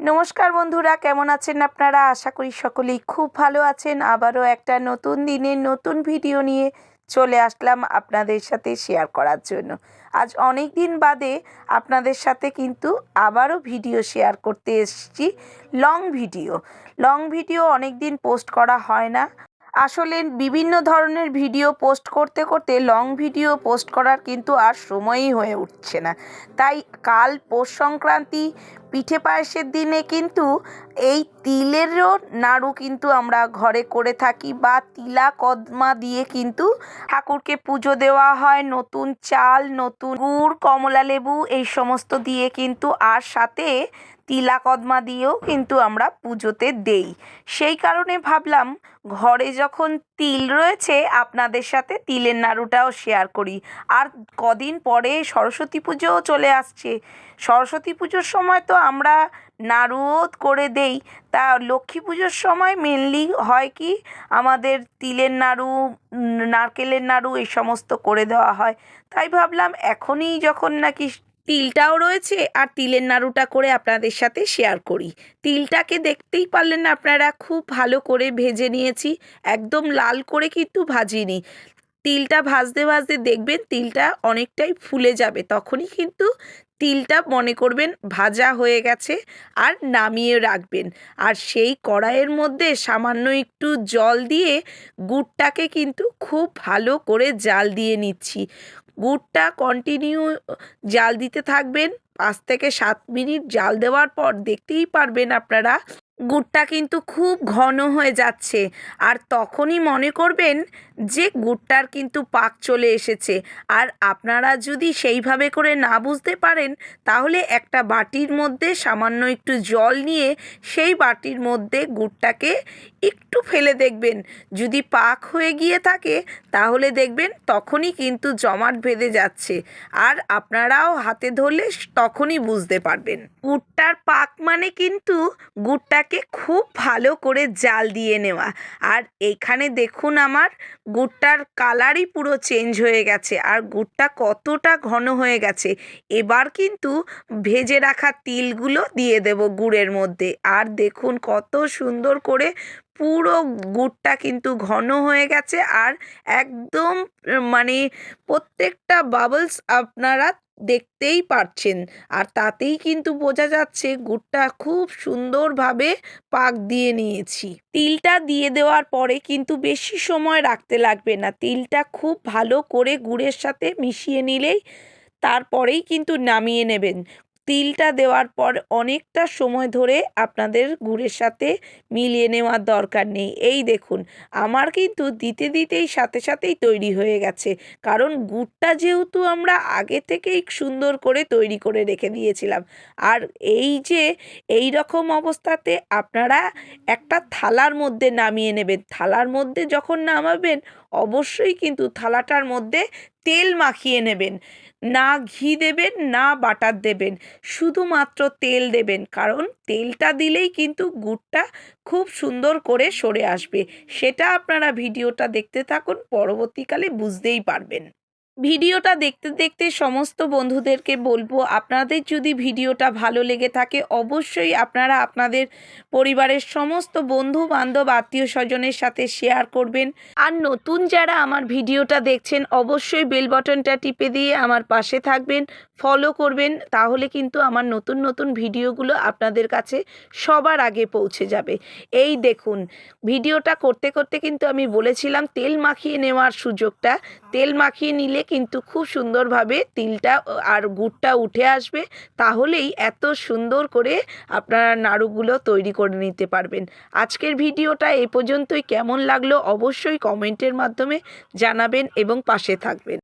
নমস্কার বন্ধুরা, কেমন আছেন আপনারা? আশা করি সকলেই খুব ভালো আছেন। আবারও একটা নতুন দিনের নতুন ভিডিও নিয়ে চলে আসলাম আপনাদের সাথে শেয়ার করার জন্য। আজ অনেক দিন বাদে আপনাদের সাথে কিন্তু আবারও ভিডিও শেয়ার করতে এসেছি। লং ভিডিও লং ভিডিও অনেক দিন পোস্ট করা হয় না। আসলে বিভিন্ন ধরনের ভিডিও পোস্ট করতে করতে লং ভিডিও পোস্ট করার কিন্তু আর সময়ই হয়ে উঠছে না। তাই কাল পৌষ সংক্রান্তি পিঠে পায়েসের দিনে কিন্তু এই তিলেরও নাড়ু কিন্তু আমরা ঘরে করে থাকি বা তিলা কদমা দিয়ে কিন্তু ঠাকুরকে পুজো দেওয়া হয়। নতুন চাল, নতুন গুড়, কমলা লেবু এই সমস্ত দিয়ে কিন্তু আর সাথে তিলা কদমা দিয়েও কিন্তু আমরা পুজোতে দেই। সেই কারণে ভাবলাম ঘরে যখন তিল রয়েছে, আপনাদের সাথে তিলের নাড়ুটাও শেয়ার করি। আর কদিন পরে সরস্বতী পুজোও চলে আসছে। সরস্বতী পুজোর সময় তো আমরা নাড়ুও করে দেই। তা লক্ষ্মী পুজোর সময় মেনলি হয় কি, আমাদের তিলের নাড়ু নারকেলের নাড়ু এই সমস্ত করে দেওয়া হয়। তাই ভাবলাম এখনই যখন নাকি তিলটাও রয়েছে আর তিলের নাড়ুটা করে আপনাদের সাথে শেয়ার করি। তিলটাকে দেখতেই পারলেন আপনারা, খুব ভালো করে ভেজে নিয়েছি, একদম লাল করে কিন্তু ভাজিনি। তিলটা ভাজতে ভাজতে দেখবেন তিলটা অনেকটাই ফুলে যাবে, তখনই কিন্তু তিলটা মনে করবেন ভাজা হয়ে গেছে আর নামিয়ে রাখবেন। আর সেই কড়াইয়ের মধ্যে সামান্য একটু জল দিয়ে গুড়টাকে কিন্তু খুব ভালো করে জাল দিয়ে নিচ্ছি। গুড়টা কন্টিনিউ জাল দিতে থাকবেন। পাঁচ থেকে সাত মিনিট জাল দেওয়ার পর দেখতেই পারবেন আপনারা গুড়টা কিন্তু খুব ঘন হয়ে যাচ্ছে। আর তখনই মনে করবেন যে গুড়টার কিন্তু পাক চলে এসেছে। আর আপনারা যদি সেইভাবে করে না বুঝতে পারেন, তাহলে একটা বাটির মধ্যে সামান্য একটু জল নিয়ে সেই বাটির মধ্যে গুড়টাকে একটু ফেলে দেখবেন। যদি পাক হয়ে গিয়ে থাকে, তাহলে দেখবেন তখনই কিন্তু জমাট বেঁধে যাচ্ছে। আর আপনারাও হাতে ধরলে তখনই বুঝতে পারবেন। গুড়টার পাক মানে কিন্তু গুড়টাকে খুব ভালো করে জাল দিয়ে নেওয়া। আর এখানে দেখুন আমার গুড়টার কালারই পুরো চেঞ্জ হয়ে গেছে। আর গুড়টা কতটা ঘন হয়ে গেছে। এবার কিন্তু ভেজে রাখা তিলগুলো দিয়ে দেব গুড়ের মধ্যে। আর দেখুন কত সুন্দর করে পুরো গুড়টা কিন্তু ঘন হয়ে গেছে আর একদম মানে প্রত্যেকটা বাবলস আপনারা দেখতেই পারছেন। আর তাতেই কিন্তু বোঝা যাচ্ছে গুড়টা খুব সুন্দরভাবে পাক দিয়ে নিয়েছি। তিলটা দিয়ে দেওয়ার পরে কিন্তু বেশি সময় রাখতে লাগবে না। তিলটা খুব ভালো করে গুড়ের সাথে মিশিয়ে নিলেই তারপরেই কিন্তু নামিয়ে নেবেন। তিলটা দেওয়ার পর অনেকটা সময় ধরে আপনাদের গুড়ের সাথে মিলিয়ে নেওয়ার দরকার নেই। এই দেখুন, আমার কিন্তু দিতে দিতেই সাথে সাথেই তৈরি হয়ে গেছে। কারণ গুড়টা যেহেতু আমরা আগে থেকেই সুন্দর করে তৈরি করে রেখে দিয়েছিলাম। আর এই যে এই রকম অবস্থাতে আপনারা একটা থালার মধ্যে নামিয়ে নেবেন। থালার মধ্যে যখন নামাবেন, অবশ্যই কিন্তু থালাটার মধ্যে তেল মাখিয়ে নেবেন। না ঘি দেবেন, না বাটার দেবেন। শুধুমাত্র তেল দেবেন, কারণ তেলটা দিলেই কিন্তু গুড়টা খুব সুন্দর করে সরে আসবে। সেটা আপনারা ভিডিওটা দেখতে থাকুন, পরবর্তীকালে বুঝতেই পারবেন। ভিডিওটা দেখতে দেখতে সমস্ত বন্ধুদেরকে বলব, আপনাদের যদি ভিডিওটা ভালো লেগে থাকে, অবশ্যই আপনারা আপনাদের পরিবারের সমস্ত বন্ধু বান্ধব আত্মীয় স্বজনের সাথে শেয়ার করবেন। আর নতুন যারা আমার ভিডিওটা দেখছেন, অবশ্যই বেল বটনটা টিপে দিয়ে আমার পাশে থাকবেন। ফলো করবেন, তাহলে কিন্তু আমার নতুন নতুন ভিডিওগুলো আপনাদের কাছে সবার আগে পৌঁছে যাবে। এই দেখুন, ভিডিওটা করতে করতে কিন্তু আমি বলেছিলাম তেল মাখিয়ে নেওয়ার সুযোগটা। তেল মাখিয়ে নিলে কিন্তু খুব সুন্দরভাবে তিলটা আর গুড়টা উঠে আসবে, তাহলেই এত সুন্দর করে আপনারা নাড়ুগুলো তৈরি করে নিতে পারবেন। আজকের ভিডিওটা এ পর্যন্তই। কেমন লাগল অবশ্যই কমেন্টের মাধ্যমে জানাবেন এবং পাশে থাকবেন।